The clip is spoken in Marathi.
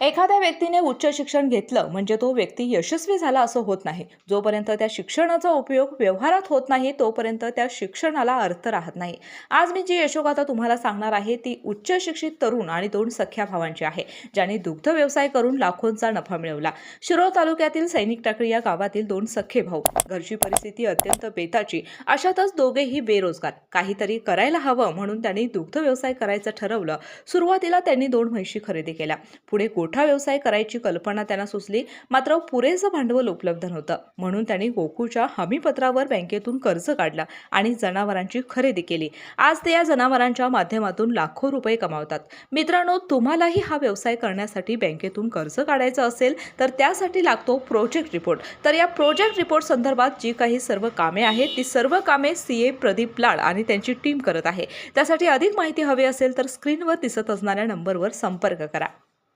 एखाद्या व्यक्तीने उच्च शिक्षण घेतलं म्हणजे तो व्यक्ती यशस्वी झाला असं होत नाही. जोपर्यंत त्या शिक्षणाचा उपयोग व्यवहारात होत नाही तोपर्यंत त्या शिक्षणाला अर्थ राहत नाही. आज मी जी यशोगाथा तुम्हाला सांगणार आहे ती उच्च शिक्षित तरुण आणि दोन सख्या भावांची आहे ज्यांनी दुग्ध व्यवसाय करून लाखोंचा नफा मिळवला. शिरोळ तालुक्यातील सैनिक टाकळी या गावातील दोन सख्खे भाऊ. घरची परिस्थिती अत्यंत बेताची. अशातच दोघेही बेरोजगार. काहीतरी करायला हवं म्हणून त्यांनी दुग्ध व्यवसाय करायचं ठरवलं. सुरुवातीला त्यांनी दोन म्हैशी खरेदी केल्या. पुढे मोठा व्यवसाय करायची कल्पना त्यांना सुचली मात्र पुरेसं भांडवल उपलब्ध नव्हतं. म्हणून त्यांनी गोकुळच्या हमीपत्रावर बँकेतून कर्ज काढला आणि जनावरांची खरेदी केली. आज ते या जनावरांच्या माध्यमातून लाखो रुपये कमावतात. मित्रांनो तुम्हालाही हा व्यवसाय करण्यासाठी बँकेतून कर्ज काढायचं असेल तर त्यासाठी लागतो प्रोजेक्ट रिपोर्ट. तर या प्रोजेक्ट रिपोर्ट संदर्भात जी काही सर्व कामे आहेत ती सर्व कामे सी ए प्रदीप लाड आणि त्यांची टीम करत आहे. त्यासाठी अधिक माहिती हवी असेल तर स्क्रीनवर दिसत असणाऱ्या नंबरवर संपर्क करा.